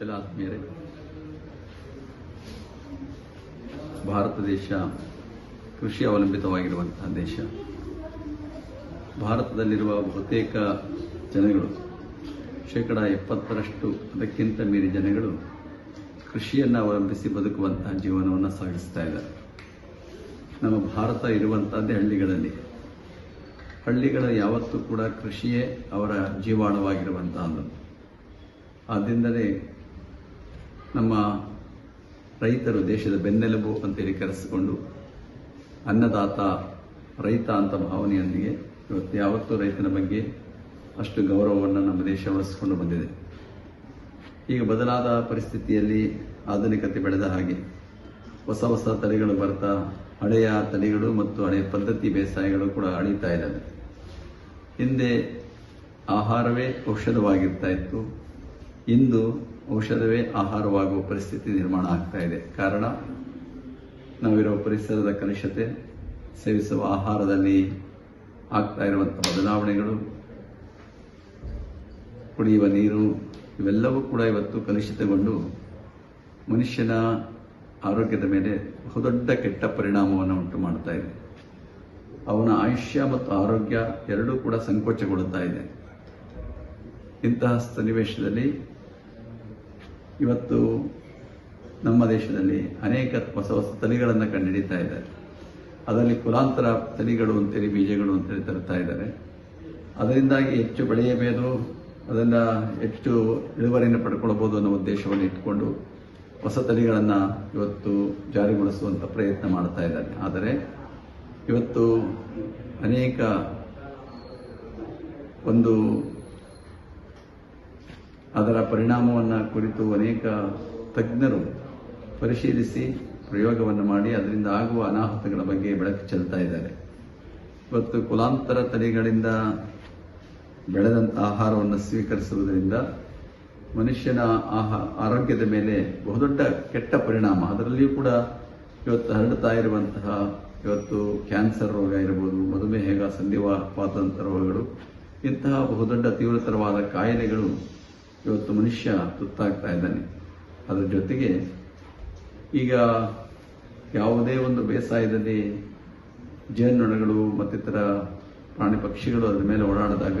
ಎಲ್ಲ ಆತ್ಮೀಯರೇ ಭಾರತ ದೇಶ ಕೃಷಿ ಅವಲಂಬಿತವಾಗಿರುವಂತಹ ದೇಶ ಭಾರತದಲ್ಲಿರುವ ಬಹುತೇಕ ಜನಗಳು, ಶೇಕಡ ಎಪ್ಪತ್ತರಷ್ಟು ಅದಕ್ಕಿಂತ ಮೀರಿ ಜನಗಳು ಕೃಷಿಯನ್ನು ಅವಲಂಬಿಸಿ ಬದುಕುವಂತಹ ಜೀವನವನ್ನು ಸಾಗಿಸ್ತಾ ಇದ್ದಾರೆ. ನಮ್ಮ ಭಾರತ ಇರುವಂತಹದ್ದೇ ಹಳ್ಳಿಗಳಲ್ಲಿ. ಹಳ್ಳಿಗಳ ಯಾವತ್ತೂ ಕೂಡ ಕೃಷಿಯೇ ಅವರ ಜೀವಾಣವಾಗಿರುವಂತಹದ್ದು. ಆದ್ದರಿಂದಲೇ ನಮ್ಮ ರೈತರು ದೇಶದ ಬೆನ್ನೆಲುಬು ಅಂತೇಳಿ ಕರೆಸಿಕೊಂಡು ಅನ್ನದಾತ ರೈತ ಅಂತ ಭಾವನೆಯೊಂದಿಗೆ ಇವತ್ತು ಯಾವತ್ತೂ ರೈತನ ಬಗ್ಗೆ ಅಷ್ಟು ಗೌರವವನ್ನು ನಮ್ಮ ದೇಶ ಉಳಿಸಿಕೊಂಡು ಬಂದಿದೆ. ಈಗ ಬದಲಾದ ಪರಿಸ್ಥಿತಿಯಲ್ಲಿ ಆಧುನಿಕತೆ ಬೆಳೆದ ಹಾಗೆ ಹೊಸ ಹೊಸ ತಳಿಗಳು ಬರ್ತಾ, ಹಳೆಯ ತಳಿಗಳು ಮತ್ತು ಹಳೆಯ ಪದ್ಧತಿ ಬೇಸಾಯಗಳು ಕೂಡ ಅಳೀತಾ ಇದ್ದಾವೆ. ಹಿಂದೆ ಆಹಾರವೇ ಔಷಧವಾಗಿರ್ತಾ ಇತ್ತು. ಇಂದು ಔಷಧವೇ ಆಹಾರವಾಗುವ ಪರಿಸ್ಥಿತಿ ನಿರ್ಮಾಣ ಆಗ್ತಾ ಇದೆ. ಕಾರಣ, ನಾವಿರೋ ಪರಿಸರದ ಕಲುಷತೆ ಸೇವಿಸುವ ಆಹಾರದಲ್ಲಿ ಆಗ್ತಾ ಇರುವಂಥ ಬದಲಾವಣೆಗಳು, ಕುಡಿಯುವ ನೀರು, ಇವೆಲ್ಲವೂ ಕೂಡ ಇವತ್ತು ಕಲುಷಿತಗೊಂಡು ಮನುಷ್ಯನ ಆರೋಗ್ಯದ ಮೇಲೆ ಬಹುದೊಡ್ಡ ಕೆಟ್ಟ ಪರಿಣಾಮವನ್ನು ಉಂಟು ಮಾಡ್ತಾ ಇದೆ. ಅವನ ಆಯುಷ್ಯ ಮತ್ತು ಆರೋಗ್ಯ ಎರಡೂ ಕೂಡ ಸಂಕೋಚಗೊಳ್ಳುತ್ತಾ ಇದೆ. ಇಂತಹ ಸನ್ನಿವೇಶದಲ್ಲಿ ಇವತ್ತು ನಮ್ಮ ದೇಶದಲ್ಲಿ ಅನೇಕ ಹೊಸ ಹೊಸ ತಳಿಗಳನ್ನು ಕಂಡುಹಿಡಿತಾ ಇದ್ದಾರೆ. ಅದರಲ್ಲಿ ಕುಲಾಂತರ ತಳಿಗಳು ಅಂತೇಳಿ ಬೀಜಗಳು ಅಂತೇಳಿ ತರ್ತಾ ಇದ್ದಾರೆ. ಅದರಿಂದಾಗಿ ಹೆಚ್ಚು ಬೆಳೆಯಬೇಕು ಅದನ್ನು ಹೆಚ್ಚು ಇಳುವರಿಯನ್ನು ಪಡ್ಕೊಳ್ಬೋದು ಅನ್ನೋ ಉದ್ದೇಶವನ್ನು ಇಟ್ಕೊಂಡು ಹೊಸ ತಳಿಗಳನ್ನು ಇವತ್ತು ಜಾರಿಗೊಳಿಸುವಂಥ ಪ್ರಯತ್ನ ಮಾಡ್ತಾ ಇದ್ದಾರೆ. ಆದರೆ ಇವತ್ತು ಅನೇಕ ಒಂದು ಅದರ ಪರಿಣಾಮವನ್ನು ಕುರಿತು ಅನೇಕ ತಜ್ಞರು ಪರಿಶೀಲಿಸಿ ಪ್ರಯೋಗವನ್ನು ಮಾಡಿ ಅದರಿಂದ ಆಗುವ ಅನಾಹುತಗಳ ಬಗ್ಗೆ ಬೆಳಕು ಚೆಲ್ತಾ ಇದ್ದಾರೆ. ಇವತ್ತು ಕುಲಾಂತರ ತಳಿಗಳಿಂದ ಬೆಳೆದಂಥ ಆಹಾರವನ್ನು ಸ್ವೀಕರಿಸುವುದರಿಂದ ಮನುಷ್ಯನ ಆಹಾ, ಆರೋಗ್ಯದ ಮೇಲೆ ಬಹುದೊಡ್ಡ ಕೆಟ್ಟ ಪರಿಣಾಮ. ಅದರಲ್ಲಿಯೂ ಕೂಡ ಇವತ್ತು ಹರಡ್ತಾ ಇರುವಂತಹ ಇವತ್ತು ಕ್ಯಾನ್ಸರ್ ರೋಗ ಇರಬಹುದು ಮಧುಮೇಹ ಸಂಧಿವಾಪಾದಂಥ ರೋಗಗಳು, ಇಂತಹ ಬಹುದೊಡ್ಡ ತೀವ್ರತರವಾದ ಕಾಯಿಲೆಗಳು ಇವತ್ತು ಮನುಷ್ಯ ತುತ್ತಾಗ್ತಾ ಇದ್ದಾನೆ. ಅದರ ಜೊತೆಗೆ ಈಗ ಯಾವುದೇ ಒಂದು ಬೇಸಾಯದಲ್ಲಿ ಜೇನುನೊಣಗಳು ಮತ್ತಿತರ ಪ್ರಾಣಿ ಪಕ್ಷಿಗಳು ಅದರ ಮೇಲೆ ಓಡಾಡಿದಾಗ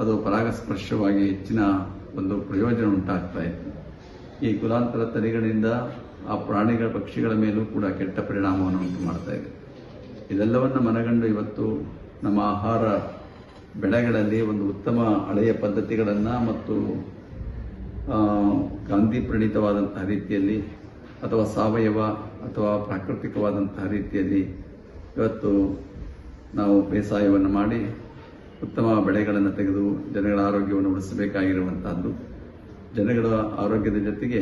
ಅದು ಪರಾಗಸ್ಪರ್ಶವಾಗಿ ಹೆಚ್ಚಿನ ಒಂದು ಪ್ರಯೋಜನ ಉಂಟಾಗ್ತಾ ಇತ್ತು. ಈ ಕುಲಾಂತರ ತಳಿಗಳಿಂದ ಆ ಪ್ರಾಣಿಗಳ ಪಕ್ಷಿಗಳ ಮೇಲೂ ಕೂಡ ಕೆಟ್ಟ ಪರಿಣಾಮವನ್ನು ಉಂಟು ಮಾಡ್ತಾ ಇದೆ. ಇದೆಲ್ಲವನ್ನು ಮನಗಂಡು ಇವತ್ತು ನಮ್ಮ ಆಹಾರ ಬೆಳೆಗಳಲ್ಲಿ ಒಂದು ಉತ್ತಮ ಹಳೆಯ ಪದ್ಧತಿಗಳನ್ನು ಮತ್ತು ಗಾಂಧಿ ಪ್ರಣೀತವಾದಂತಹ ರೀತಿಯಲ್ಲಿ ಅಥವಾ ಸಾವಯವ ಅಥವಾ ಪ್ರಾಕೃತಿಕವಾದಂತಹ ರೀತಿಯಲ್ಲಿ ಇವತ್ತು ನಾವು ಬೇಸಾಯವನ್ನು ಮಾಡಿ ಉತ್ತಮ ಬೆಳೆಗಳನ್ನು ತೆಗೆದು ಜನಗಳ ಆರೋಗ್ಯವನ್ನು ಉಳಿಸಬೇಕಾಗಿರುವಂತಹದ್ದು. ಜನಗಳ ಆರೋಗ್ಯದ ಜೊತೆಗೆ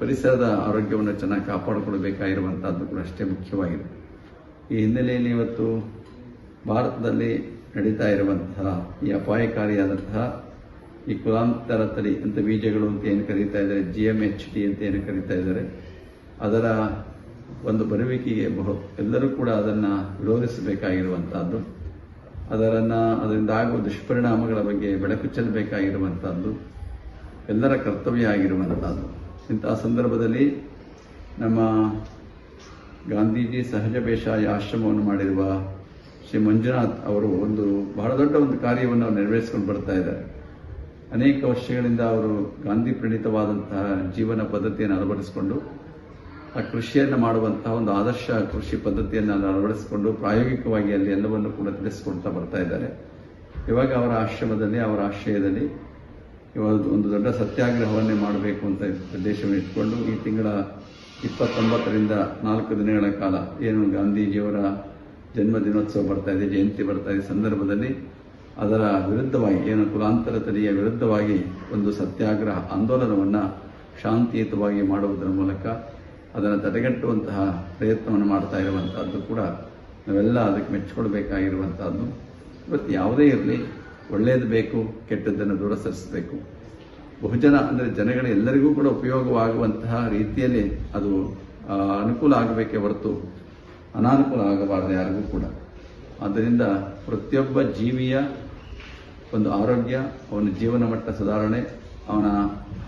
ಪರಿಸರದ ಆರೋಗ್ಯವನ್ನು ಚೆನ್ನಾಗಿ ಕಾಪಾಡಿಕೊಳ್ಳಬೇಕಾಗಿರುವಂತಹದ್ದು ಕೂಡ ಅಷ್ಟೇ ಮುಖ್ಯವಾಗಿದೆ. ಈ ಹಿನ್ನೆಲೆಯಲ್ಲಿ ಇವತ್ತು ಭಾರತದಲ್ಲಿ ನಡೀತಾ ಇರುವಂತಹ ಈ ಅಪಾಯಕಾರಿಯಾದಂತಹ ಈ ಕುಲಾಂತರ ತಳಿ ಅಂತ ಬೀಜಗಳು ಅಂತ ಏನು ಕರೀತಾ ಇದ್ದಾರೆ ಜಿ ಎಂ ಎಚ್ ಡಿ ಅಂತ ಏನು ಕರೀತಾ ಇದ್ದಾರೆ ಅದರ ಒಂದು ಬರುವಿಕೆಗೆ ಬಹು, ಎಲ್ಲರೂ ಕೂಡ ಅದನ್ನು ವಿರೋಧಿಸಬೇಕಾಗಿರುವಂತಹದ್ದು, ಅದರನ್ನು ಅದರಿಂದ ಆಗುವ ದುಷ್ಪರಿಣಾಮಗಳ ಬಗ್ಗೆ ಬೆಳಕು ಚೆಲ್ಲಬೇಕಾಗಿರುವಂತಹದ್ದು, ಎಲ್ಲರ ಕರ್ತವ್ಯ ಆಗಿರುವಂತಹದ್ದು. ಇಂತಹ ಸಂದರ್ಭದಲ್ಲಿ ನಮ್ಮ ಗಾಂಧೀಜಿ ಸಹಜ ಬೇಷಾಯ ಆಶ್ರಮವನ್ನು ಮಾಡಿರುವ ಶ್ರೀ ಮಂಜುನಾಥ್ ಅವರು ಒಂದು ಬಹಳ ದೊಡ್ಡ ಒಂದು ಕಾರ್ಯವನ್ನು ನೆರವೇರಿಸಿಕೊಂಡು ಬರ್ತಾ ಇದ್ದಾರೆ. ಅನೇಕ ವರ್ಷಗಳಿಂದ ಅವರು ಗಾಂಧಿ ಪ್ರಣೀತವಾದಂತಹ ಜೀವನ ಪದ್ಧತಿಯನ್ನು ಅಳವಡಿಸಿಕೊಂಡು ಕೃಷಿಯನ್ನು ಮಾಡುವಂತಹ ಒಂದು ಆದರ್ಶ ಕೃಷಿ ಪದ್ಧತಿಯನ್ನು ಅಳವಡಿಸಿಕೊಂಡು ಪ್ರಾಯೋಗಿಕವಾಗಿ ಅಲ್ಲಿ ಎಲ್ಲವನ್ನು ಕೂಡ ತಿಳಿಸಿಕೊಡ್ತಾ ಬರ್ತಾ ಇದ್ದಾರೆ. ಇವಾಗ ಅವರ ಆಶ್ರಮದಲ್ಲಿ, ಅವರ ಆಶ್ರಯದಲ್ಲಿ ಇವಾಗ ಒಂದು ದೊಡ್ಡ ಸತ್ಯಾಗ್ರಹವನ್ನೇ ಮಾಡಬೇಕು ಅಂತ ಉದ್ದೇಶವನ್ನು ಇಟ್ಕೊಂಡು ಈ ತಿಂಗಳ ಇಪ್ಪತ್ತೊಂಬತ್ತರಿಂದ ನಾಲ್ಕು ದಿನಗಳ ಕಾಲ ಏನು ಗಾಂಧೀಜಿಯವರ ಜನ್ಮ ದಿನೋತ್ಸವ ಬರ್ತಾ ಇದೆ, ಜಯಂತಿ ಬರ್ತಾ ಇದೆ ಸಂದರ್ಭದಲ್ಲಿ ಅದರ ವಿರುದ್ಧವಾಗಿ, ಏನು ಕುಲಾಂತರ ತಲೆಯ ವಿರುದ್ಧವಾಗಿ ಒಂದು ಸತ್ಯಾಗ್ರಹ ಆಂದೋಲನವನ್ನು ಶಾಂತಿಯುತವಾಗಿ ಮಾಡುವುದರ ಮೂಲಕ ಅದನ್ನು ತಡೆಗಟ್ಟುವಂತಹ ಪ್ರಯತ್ನವನ್ನು ಮಾಡ್ತಾ ಇರುವಂಥದ್ದು ಕೂಡ ನಾವೆಲ್ಲ ಅದಕ್ಕೆ ಮೆಚ್ಚಿಕೊಳ್ಬೇಕಾಗಿರುವಂತಹದ್ದು. ಇವತ್ತು ಯಾವುದೇ ಇರಲಿ ಒಳ್ಳೆಯದು ಬೇಕು, ಕೆಟ್ಟದ್ದನ್ನು ದೂರ ಸರಿಸಬೇಕು. ಬಹುಜನ ಅಂದರೆ ಜನಗಳ ಎಲ್ಲರಿಗೂ ಕೂಡ ಉಪಯೋಗವಾಗುವಂತಹ ರೀತಿಯಲ್ಲಿ ಅದು ಅನುಕೂಲ ಆಗಬೇಕೇ ಹೊರತು ಅನಾನುಕೂಲ ಆಗಬಾರದು ಯಾರಿಗೂ ಕೂಡ. ಆದ್ದರಿಂದ ಪ್ರತಿಯೊಬ್ಬ ಜೀವಿಯ ಒಂದು ಆರೋಗ್ಯ, ಅವನ ಜೀವನ ಮಟ್ಟ ಸುಧಾರಣೆ, ಅವನ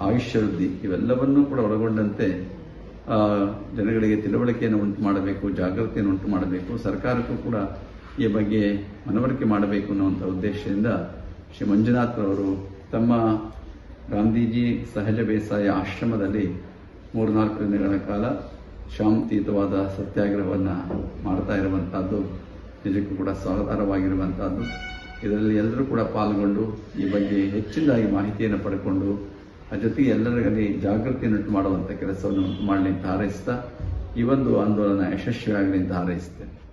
ಆಯುಷ್ಯ ವೃದ್ಧಿ ಇವೆಲ್ಲವನ್ನೂ ಕೂಡ ಒಳಗೊಂಡಂತೆ ಜನಗಳಿಗೆ ತಿಳುವಳಿಕೆಯನ್ನು ಉಂಟು ಮಾಡಬೇಕು, ಜಾಗೃತಿಯನ್ನು ಉಂಟು ಮಾಡಬೇಕು, ಸರ್ಕಾರಕ್ಕೂ ಕೂಡ ಈ ಬಗ್ಗೆ ಮನವರಿಕೆ ಮಾಡಬೇಕು ಅನ್ನುವಂಥ ಉದ್ದೇಶದಿಂದ ಶ್ರೀ ಮಂಜುನಾಥ್ರವರು ತಮ್ಮ ಗಾಂಧೀಜಿ ಸಹಜ ಬೇಸಾಯ ಆಶ್ರಮದಲ್ಲಿ ಮೂರ್ನಾಲ್ಕು ದಿನಗಳ ಕಾಲ ಶಾಂತಿಯುತವಾದ ಸತ್ಯಾಗ್ರಹವನ್ನು ಮಾಡ್ತಾ ಇರುವಂತಹದ್ದು ನಿಜಕ್ಕೂ ಕೂಡ ಸ್ವಾಗತಾರ್ಹವಾಗಿರುವಂತಹದ್ದು ಇದರಲ್ಲಿ ಎಲ್ಲರೂ ಕೂಡ ಪಾಲ್ಗೊಂಡು ಈ ಬಗ್ಗೆ ಹೆಚ್ಚಿನದಾಗಿ ಮಾಹಿತಿಯನ್ನು ಪಡ್ಕೊಂಡು ಆ ಜೊತೆಗೆ ಎಲ್ಲರಲ್ಲಿ ಜಾಗೃತಿಯನ್ನುಂಟು ಮಾಡುವಂಥ ಕೆಲಸವನ್ನು ಮಾಡಲಿ ಅಂತ ಹಾರೈಸ್ತಾ ಈ ಒಂದು ಆಂದೋಲನ ಯಶಸ್ವಿಯಾಗಲಿ ಅಂತ ಹಾರೈಸ್ತೇನೆ.